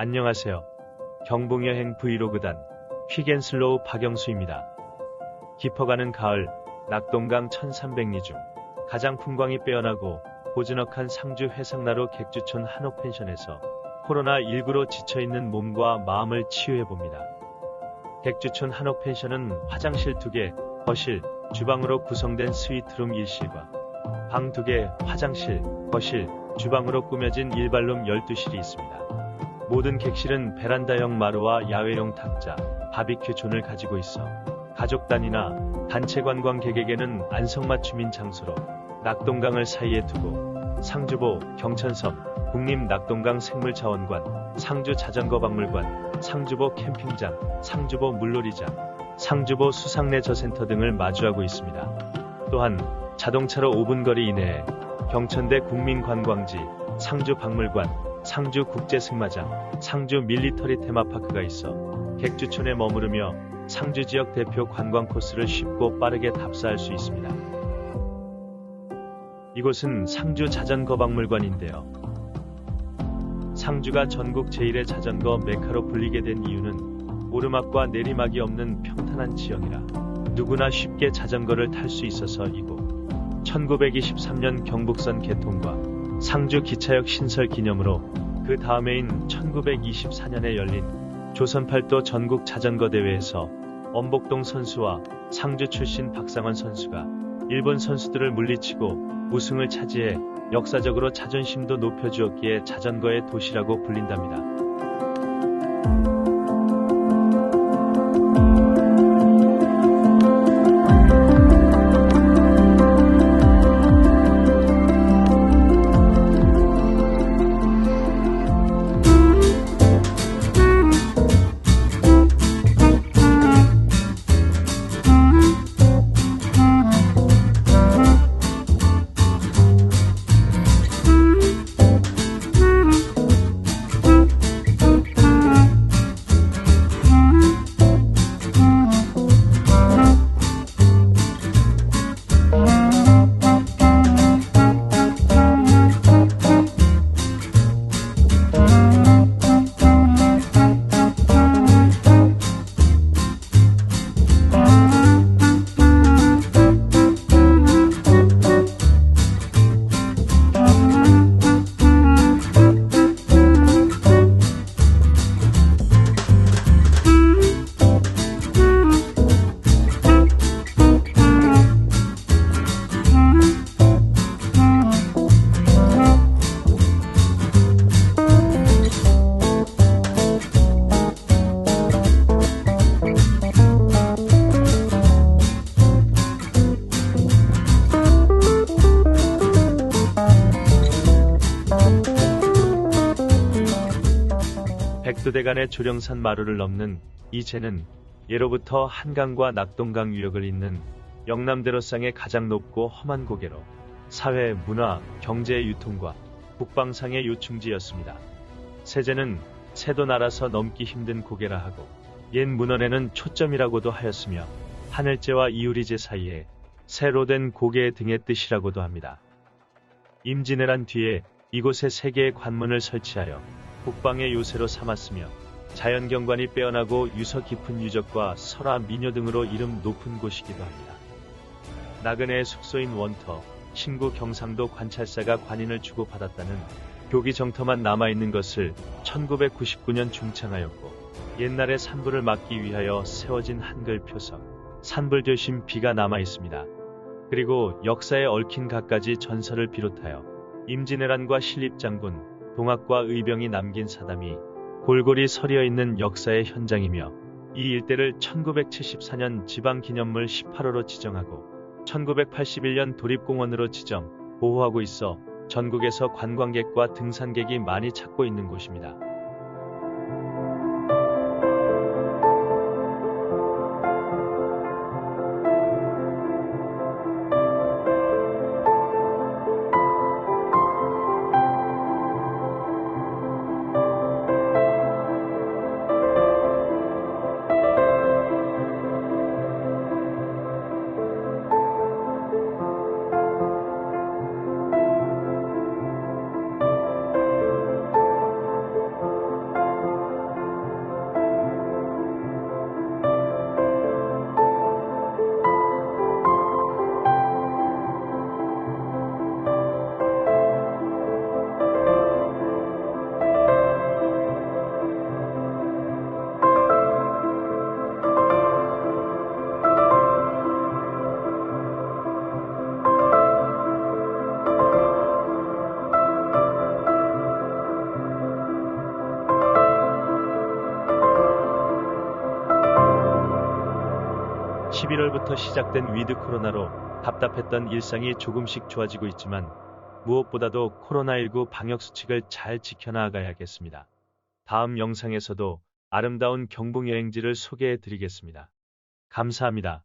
안녕하세요. 경봉여행 브이로그단 휘겐슬로우 박영수입니다. 깊어가는 가을 낙동강 1300리 중 가장 풍광이 빼어나고 고즈넉한 상주 해상나루 객주촌 한옥펜션에서 코로나19로 지쳐있는 몸과 마음을 치유해봅니다. 객주촌 한옥펜션은 화장실 2개, 거실, 주방으로 구성된 스위트룸 1실과 방 2개, 화장실, 거실, 주방으로 꾸며진 일발룸 12실이 있습니다. 모든 객실은 베란다형 마루와 야외용 탁자, 바비큐 존을 가지고 있어 가족 단위나 단체 관광객에게는 안성맞춤인 장소로 낙동강을 사이에 두고 상주보, 경천섬, 국립 낙동강 생물자원관, 상주 자전거 박물관, 상주보 캠핑장, 상주보 물놀이장, 상주보 수상내 저센터 등을 마주하고 있습니다. 또한 자동차로 5분 거리 이내에 경천대 국민관광지, 상주 박물관, 상주 국제승마장, 상주 밀리터리 테마파크가 있어 객주촌에 머무르며 상주 지역 대표 관광 코스를 쉽고 빠르게 답사할 수 있습니다. 이곳은 상주 자전거 박물관인데요. 상주가 전국 제1의 자전거 메카로 불리게 된 이유는 오르막과 내리막이 없는 평탄한 지형이라 누구나 쉽게 자전거를 탈 수 있어서이고 1923년 경북선 개통과 상주 기차역 신설 기념으로 그 다음해인 1924년에 열린 조선팔도 전국 자전거 대회에서 엄복동 선수와 상주 출신 박상원 선수가 일본 선수들을 물리치고 우승을 차지해 역사적으로 자존심도 높여주었기에 자전거의 도시라고 불린답니다. 백두대간의 조령산 마루를 넘는 이 제는 예로부터 한강과 낙동강 유역을 잇는 영남대로상의 가장 높고 험한 고개로 사회, 문화, 경제의 유통과 국방상의 요충지였습니다. 세제는 새도 날아서 넘기 힘든 고개라 하고 옛 문헌에는 초점이라고도 하였으며 하늘제와 이우리제 사이에 새로 된 고개의 등의 뜻이라고도 합니다. 임진왜란 뒤에 이곳에 세 개의 관문을 설치하여 국방의 요새로 삼았으며 자연경관이 빼어나고 유서 깊은 유적과 설화 미녀 등으로 이름 높은 곳이기도 합니다. 나그네의 숙소인 원터, 신구 경상도 관찰사가 관인을 주고받았다는 교기 정터만 남아있는 것을 1999년 중창하였고 옛날의 산불을 막기 위하여 세워진 한글 표석, 산불조심 비가 남아있습니다. 그리고 역사에 얽힌 갖가지 전설을 비롯하여 임진왜란과 신립장군, 동학과 의병이 남긴 사담이 골골이 서려 있는 역사의 현장이며 이 일대를 1974년 지방기념물 18호로 지정하고 1981년 도립공원으로 지정, 보호하고 있어 전국에서 관광객과 등산객이 많이 찾고 있는 곳입니다. 11월부터 시작된 위드 코로나로 답답했던 일상이 조금씩 좋아지고 있지만 무엇보다도 코로나19 방역 수칙을 잘 지켜나가야겠습니다. 다음 영상에서도 아름다운 경북 여행지를 소개해 드리겠습니다. 감사합니다.